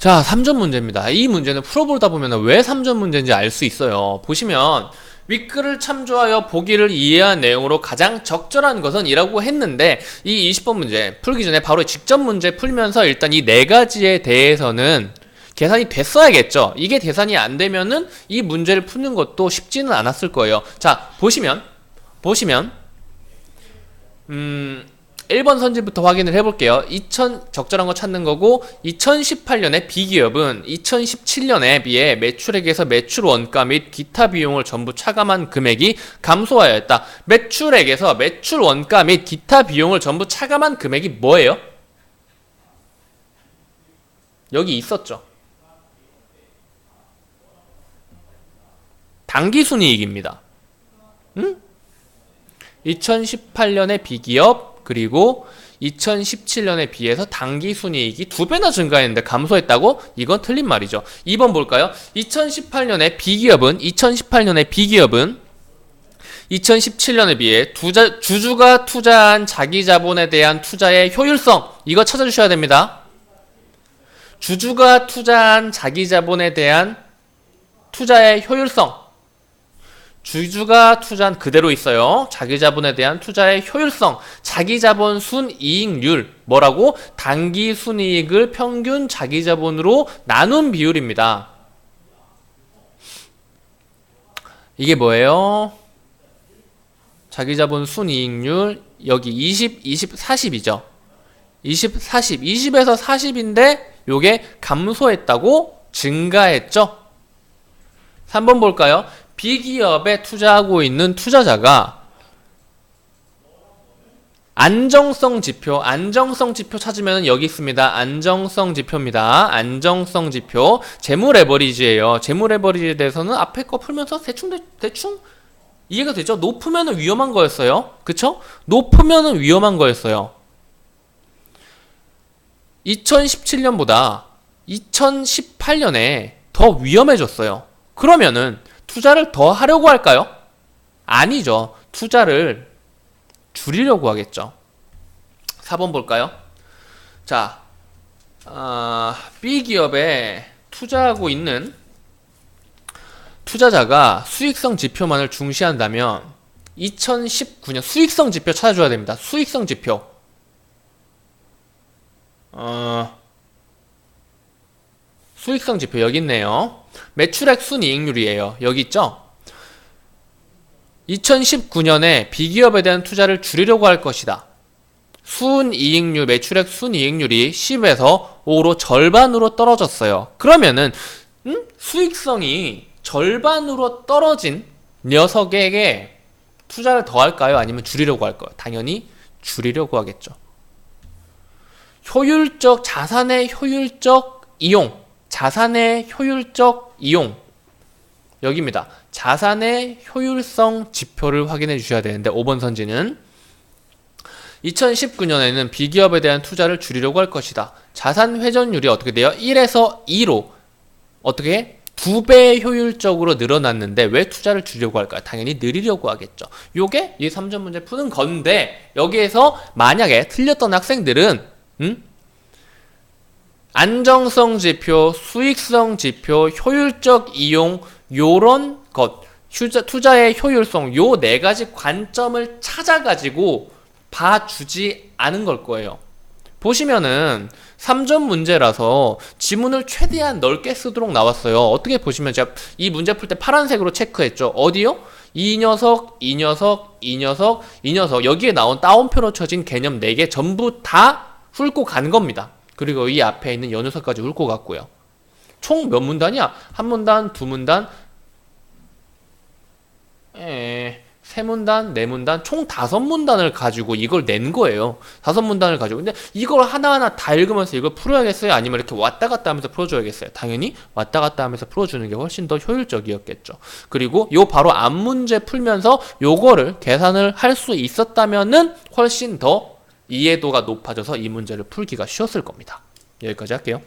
자, 3점 문제입니다. 이 문제는 풀어보다 보면 왜 3점 문제인지 알 수 있어요. 보시면 윗글을 참조하여 보기를 이해한 내용으로 가장 적절한 것은 이라고 했는데 이 20번 문제 풀기 전에 바로 직접 문제 풀면서 일단 이 네 가지에 대해서는 계산이 됐어야겠죠. 이게 계산이 안 되면은 이 문제를 푸는 것도 쉽지는 않았을 거예요. 자, 보시면 보시면 음 1번 선지부터 확인을 해볼게요. 2000 적절한 거 찾는 거고 2018년에 B기업은 2017년에 비해 매출액에서 매출 원가 및 기타 비용을 전부 차감한 금액이 감소하였다. 매출액에서 매출 원가 및 기타 비용을 전부 차감한 금액이 뭐예요? 여기 있었죠. 당기순이익입니다. 응? 2018년에 비기업 그리고 2017년에 비해서 당기순이익이 두 배나 증가했는데 감소했다고? 이건 틀린 말이죠. 2번 볼까요? 2018년에 비기업은 2018년에 비기업은 2017년에 비해 투자, 주주가 투자한 자기 자본에 대한 투자의 효율성 이거 찾아주셔야 됩니다. 주주가 투자한 자기 자본에 대한 투자의 효율성 주주가 투자한 그대로 있어요. 자기 자본에 대한 투자의 효율성, 자기 자본 순이익률, 뭐라고? 단기 순이익을 평균 자기 자본으로 나눈 비율입니다. 이게 뭐예요? 자기 자본 순이익률, 여기 20, 20, 40이죠. 20, 40. 20에서 40인데, 요게 감소했다고 증가했죠? 3번 볼까요? B기업에 투자하고 있는 투자자가 안정성 지표, 안정성 지표 찾으면 여기 있습니다. 안정성 지표입니다. 안정성 지표. 재무 레버리지예요. 재무 레버리지에 대해서는 앞에 거 풀면서 대충 대충 이해가 되죠? 높으면 위험한 거였어요. 그쵸? 높으면 위험한 거였어요. 2017년보다 2018년에 더 위험해졌어요. 그러면은 투자를 더 하려고 할까요? 아니죠. 투자를 줄이려고 하겠죠. 4번 볼까요? 자, 어, B기업에 투자하고 있는 투자자가 수익성 지표만을 중시한다면 2019년 수익성 지표 찾아줘야 됩니다. 수익성 지표. 어, 수익성 지표 여기 있네요. 매출액 순이익률이에요. 여기 있죠? 2019년에 B기업에 대한 투자를 줄이려고 할 것이다. 순이익률, 매출액 순이익률이 10에서 5로 절반으로 떨어졌어요. 그러면은 음? 수익성이 절반으로 떨어진 녀석에게 투자를 더 할까요? 아니면 줄이려고 할까요? 당연히 줄이려고 하겠죠. 효율적 자산의 효율적 이용 자산의 효율적 이용 여기입니다. 자산의 효율성 지표를 확인해 주셔야 되는데 5번 선지는 2019년에는 비기업에 대한 투자를 줄이려고 할 것이다. 자산 회전율이 어떻게 돼요? 1에서 2로 어떻게 두 배 효율적으로 늘어났는데 왜 투자를 줄이려고 할까요? 당연히 늘리려고 하겠죠. 요게 이 3점 문제 푸는 건데 여기에서 만약에 틀렸던 학생들은 음? 안정성 지표, 수익성 지표, 효율적 이용 요런 것 투자, 투자의 효율성 요 네 가지 관점을 찾아가지고 봐주지 않은 걸 거예요. 보시면은 3점 문제라서 지문을 최대한 넓게 쓰도록 나왔어요. 어떻게 보시면 제가 이 문제 풀 때 파란색으로 체크했죠. 어디요? 이 녀석, 이 녀석, 이 녀석, 이 녀석 여기에 나온 따옴표로 쳐진 개념 4개 전부 다 훑고 간 겁니다. 그리고 이 앞에 있는 연유서까지 훑고 갔고요. 총 몇 문단이야? 한 문단, 두 문단, 에, 세 문단, 네 문단, 총 다섯 문단을 가지고 이걸 낸 거예요. 다섯 문단을 가지고. 근데 이걸 하나하나 다 읽으면서 이걸 풀어야겠어요? 아니면 이렇게 왔다 갔다 하면서 풀어줘야겠어요? 당연히 왔다 갔다 하면서 풀어주는 게 훨씬 더 효율적이었겠죠. 그리고 요 바로 앞 문제 풀면서 요거를 계산을 할 수 있었다면은 훨씬 더 이해도가 높아져서 이 문제를 풀기가 쉬웠을 겁니다. 여기까지 할게요.